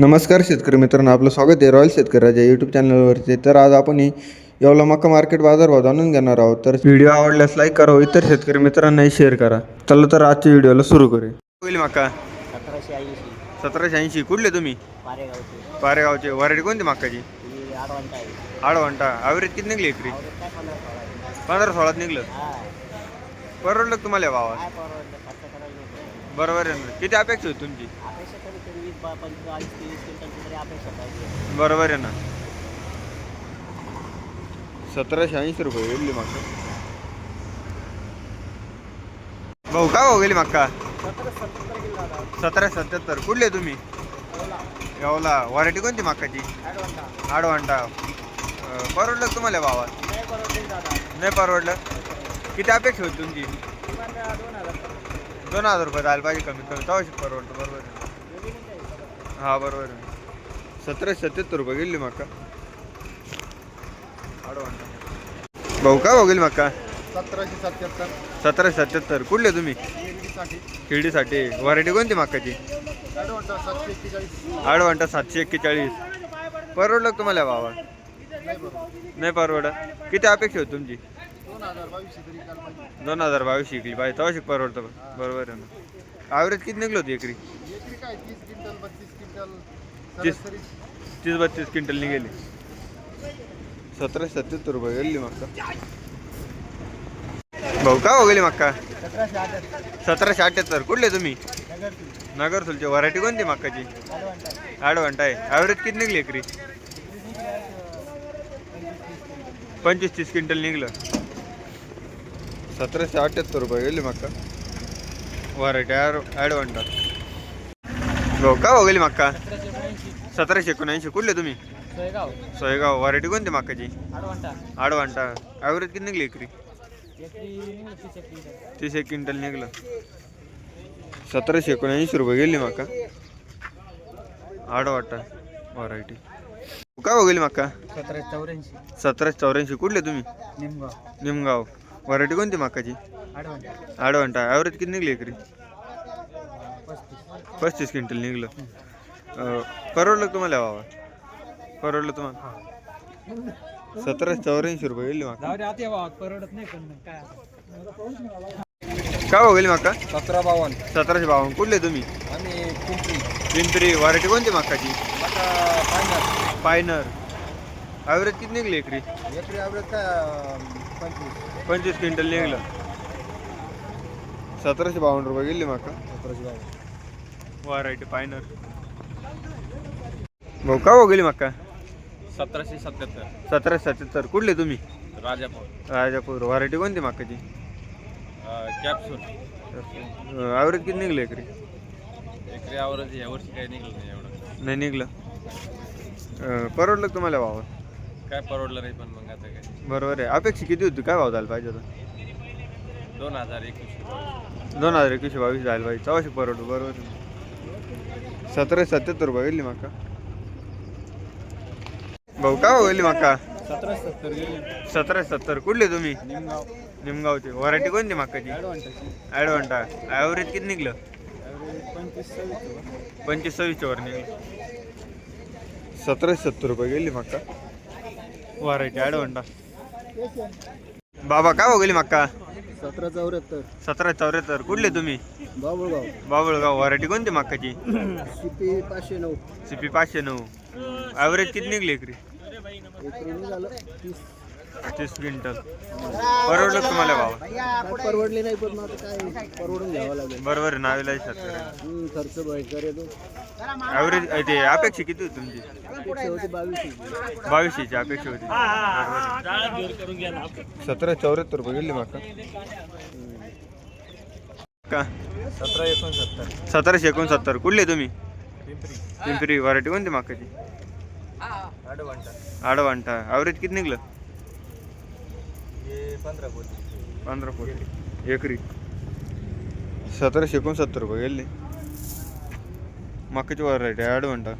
नमस्कार शेतकरी मित्रांनो आपलं स्वागत आहे रॉयल शेतकरी राजा यूट्यूब चॅनलवरती तर आज आपण येवला मका मार्केट बाजारभाव जाणून घेणार आहोत. तर व्हिडिओ आवडल्यास लाईक करा इतर शेतकरी मित्रांनाही शेअर करा. चला तर आजच्या व्हिडिओला सुरू करूया. होईल मका सतराशे ऐंशी. सतराशे ऐंशी. कुठले तुम्ही? पारेगावचे. पारेगावचे. वरायटी कोणती मकाची आडवांटा ॲव्हरेज किती निघली एकरी? पंधरा सोळात निघलं? परवडलं तुम्हाला भावा बरोबर आहे ना. किती अपेक्षा होती तुमची? अपेक्षा तरी तरी वीस बा पंचेचाळीस तीस क्विंटलची तरी अपेक्षा पाहिजे. बरोबर आहे ना. सतराशे ऐंशी रुपये गेली मक्का भाऊ का भाऊ गेली मक्का सतरा सत्तर किलो दादा. सतरा सत्याहत्तर. कुठले तुम्ही? येवला. व्हरायटी कोणती मक्काची आडवांटा. अं, परवडलं का तुम्हाला भावा नाही दादा. नाही परवडलं. किती अपेक्षा होती तुमची? किमान दोन हजार दोन हजार रुपये जायला पाहिजे कमीत कमी. तेव्हाच परवडतं बरोबर आहे. हा बरोबर आहे. सतराशे सत्याहत्तर रुपये गेली मक्का. आडवांटा भाऊ का भाऊ गेली मक्का? सतराशे सत्याहत्तर. सतराशे सत्याहत्तर. कुठले तुम्ही? शिर्डीसाठी व्हरायटी कोणती सातशे एक्केचाळीस. आडवांटा सातशे एक्केचाळीस. परवडलं तुम्हाला भावा? नाही परवडत. किती अपेक्षा होती तुमची? दोन हजार बावीस शिकली पाहिजे तेव्हा शिक परवडतं बरोबर आहे ना. ॲव्हरेज किती निघलं होती एकरी? तीस क्विंटल बत्तीस क्विंटल तीस तीस बत्तीस क्विंटल निघेली. सतराशे सत्याहत्तर रुपये गेली मक्का. भाऊ का हो गेली मक्का? सतराशे अठ्याहत्तर. कुठले तुम्ही? नगर तुलची व्हरायटी कोणती मक्काची? आडवांटा. ॲडवांट आहे. ॲव्हरेज किती निघली एकरी? पंचवीस तीस क्विंटल निघलं. सतराशे अठ्ठ्याहत्तर रुपये गेली मक्का व्हरायटी ॲडवांटा भाऊ का हो गेली मक्का सतराशे एकोणऐंशी कुठले तुम्ही सोयगाव सोयगाव व्हरायटी कोणती मक्काची आडवांटा आडवांटा ॲव्हरेज किती निघली एकरी एकरी तीस एकरी तीस एक क्विंटल निघलं सतराशे एकोणऐंशी रुपये गेली मका आडवाटा व्हरायटी का हो गेली मका सतराशे चौऱ्याऐंशी सतराशे चौऱ्याऐंशी कुठले तुम्ही निमगाव निमगाव व्हरायटी कोणती मकाची आडवांटा. आडवांटा. ॲव्हरेज किती निघली एकरी? पस्तीस. क्विंटल निघलं. परवडलं तुम्हाला बाबा परवडलं तुम्हाला? सतराशे चौऱ्याऐंशी रुपये गेली मका परवडत नाही काय का हो गेली मका सतरा बावन्न. सतराशे बावन्न. कुठले तुम्ही? आम्ही पिंपरी. पिंपरी. व्हरायटी कोणती मकाची पाण्यात पायनर. ॲव्हरेज किती निघली एकरी? एकरी ॲव्हरेज काय पंचवीस. पंचवीस क्विंटल निघलं. सतराशे बावन्न रुपये गेली माका. सतराशे बावन्न. Variety pioneer. भाऊ का हो गेली मक्का सतराशे सत्याहत्तर. सतराशे सत्याहत्तर. कुठले तुम्ही? राजापूर. राजापूर. व्हरायटी कोणती मक्काची कॅप्सूल ॲव्हरेज किती निघलं एकरी? एकरी ॲव्हरेज यावर्षी काही निघलं नाही एवढं. नाही निघलं. अं, परवडलं का तुम्हाला भावा काय परवडलं नाही पण मग आता काय. बरोबर आहे. अपेक्षा किती होती? काय भाव झाला पाहिजे होता? दोन हजार एकवीसशे दोन हजार एकवीसशे बावीस झालं पाहिजे. चौशे परवडू बरोबर आहे. सतराशे सत्याहत्तर रुपये गेली मक्का भाऊ का हो गेली मक्का सतराशे सत्तर गेले. सतराशे सत्तर कुठले तुम्ही? निमगाव निमगावचे. व्हरायटी कोणती मक्काची ॲडव्हान्टेज ॲडवांटा ॲव्हरेज किती निघलं? पंचवीस सव्वीस पंचवीस सव्वीसच्या वर निघलं. सतराशे सत्तर रुपये गेली मक्का व्हरायटी ॲडवांटा बाबा का हो गेली मक्का? सतरा चौऱ्याहत्तर. सतरा चौऱ्याहत्तर. कुठले तुम्ही? बाबुळगाव. बाबुळगाव. व्हरायटी कोणती मक्काची? शिपी पाचशे नऊ. सी पी पाचशे नऊ. ॲव्हरेज किती निघली एकरी एकरी निघालं तीस. तीस क्विंटल. परवडलं तुम्हाला भावा? परवडले नाही पण आता काय परवडून घ्यावं लागेल. बरोबर नावेला खर्च ॲव्हरेज ते. अपेक्षा किती होती तुमची? अपेक्षा होती बावीस बावीसशेची अपेक्षा होती. सतरा चौऱ्याहत्तर रुपये गेली माका का? सतरा एकोणसत्तर. सतराशे एकोणसत्तर. कुठले तुम्ही? पिंपरी. व्हरायटी कोणती माकाची आडवांटा. आडवांटा. ॲव्हरेज किती निघलं? पंधरा कोटी. पंधरा एकरी. सतराशे एकोणसत्तर रुपये गेले. मकाची व्हरायटी आडवांटा